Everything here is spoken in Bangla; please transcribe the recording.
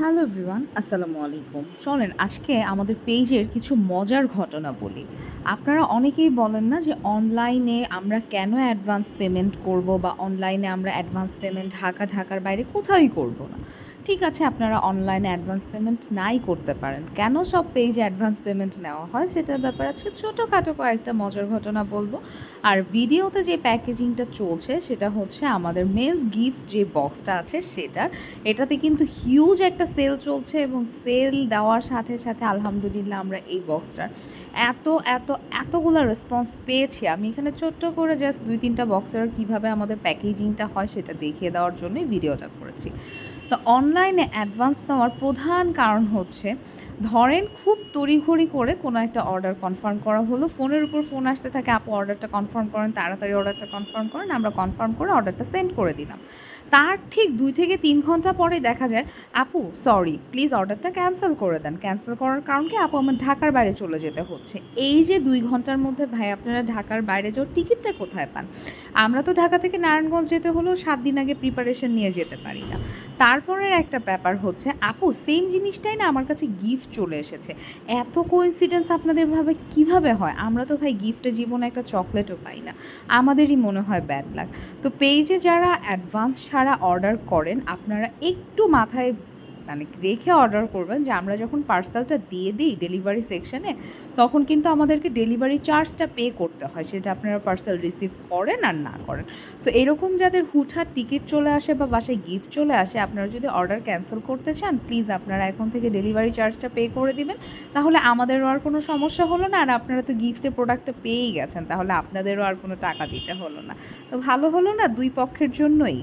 হ্যালো এভরিওয়ান, আসসালামু আলাইকুম। চলেন আজকে আমাদের পেজের কিছু মজার ঘটনা বলি। আপনারা অনেকেই বলেন না যে অনলাইনে আমরা কেন অ্যাডভান্স পেমেন্ট করব বা অনলাইনে আমরা অ্যাডভান্স পেমেন্ট ঢাকা ঢাকার বাইরে কোথাওই করব না। ঠিক আছে, আপনারা অনলাইনে অ্যাডভান্স পেমেন্ট নাই করতে পারেন। কেন সব পেজে অ্যাডভান্স পেমেন্ট নেওয়া হয় সেটার ব্যাপারে আজকে ছোটোখাটো কয়েকটা মজার ঘটনা বলব। আর ভিডিওতে যে প্যাকেজিংটা চলছে, সেটা হচ্ছে আমাদের মেন্স গিফট যে বক্সটা আছে সেটার। এটাতে কিন্তু হিউজ একটা সেল চলছে এবং সেল দেওয়ার সাথে সাথে আলহামদুলিল্লাহ আমরা এই বক্সটার এত এত, এতগুলো রেসপন্স পেয়েছি। আমি এখানে ছোট্ট করে জাস্ট দুই তিনটা বক্সের কীভাবে আমাদের প্যাকেজিংটা হয় সেটা দেখিয়ে দেওয়ার জন্যই ভিডিওটা করেছি। তো অনলাইনে অ্যাডভান্স নেওয়ার প্রধান কারণ হচ্ছে ধরেন খুব তড়িঘড়ি করে কোনো একটা অর্ডার কনফার্ম করা হলো। ফোনের উপর ফোন আসতে থাকে, আপু অর্ডারটা কনফার্ম করেন, তাড়াতাড়ি অর্ডারটা কনফার্ম করেন, আমরা কনফার্ম করে অর্ডারটা সেন্ড করে দিলাম। তার ঠিক দুই থেকে তিন ঘণ্টা পরে দেখা যায়, আপু সরি প্লিজ অর্ডারটা ক্যান্সেল করে দেন। ক্যান্সেল করার কারণ কি? আপু, আমার ঢাকার বাইরে চলে যেতে হচ্ছে। এই যে দুই ঘণ্টার মধ্যে, ভাই, আপনারা ঢাকার বাইরে যাওয়ার টিকিটটা কোথায় পান? আমরা তো ঢাকা থেকে নারায়ণগঞ্জ যেতে হলেও সাত দিন আগে প্রিপারেশন নিয়ে যেতে পারি না। তারপরের একটা ব্যাপার হচ্ছে, আপু সেম জিনিসটাই না আমার কাছে গিফট চলে এসেছে। এত কোইন্সিডেন্স আপনাদের ভাবে কীভাবে হয়? আমরা তো ভাই গিফটে জীবনে একটা চকলেটও পাই না। আমাদেরই মনে হয় ব্যাড লাগ তো পেজে যারা অ্যাডভান্স ছাড়া অর্ডার করেন, আপনারা একটু মাথায় মানে রেখে অর্ডার করবেন যে আমরা যখন পার্সেলটা দিয়ে দিই ডেলিভারি সেকশনে তখন কিন্তু আমাদেরকে ডেলিভারি চার্জটা পে করতে হয়। সেটা আপনারা পার্সেল রিসিভ করেন আর না করেন। সো এরকম যাদের হুটহাট টিকিট চলে আসে বা বাসায় গিফট চলে আসে, আপনারা যদি অর্ডার ক্যান্সেল করতে চান প্লিজ আপনারা এখন থেকে ডেলিভারি চার্জটা পে করে দিবেন। তাহলে আমাদেরও আর কোনো সমস্যা হলো না, আর আপনারা তো গিফটের প্রোডাক্টটা পেয়েই গেছেন। তাহলে আপনাদেরও আর কোনো টাকা দিতে হলো না। তো ভালো হলো না দুই পক্ষের জন্যই?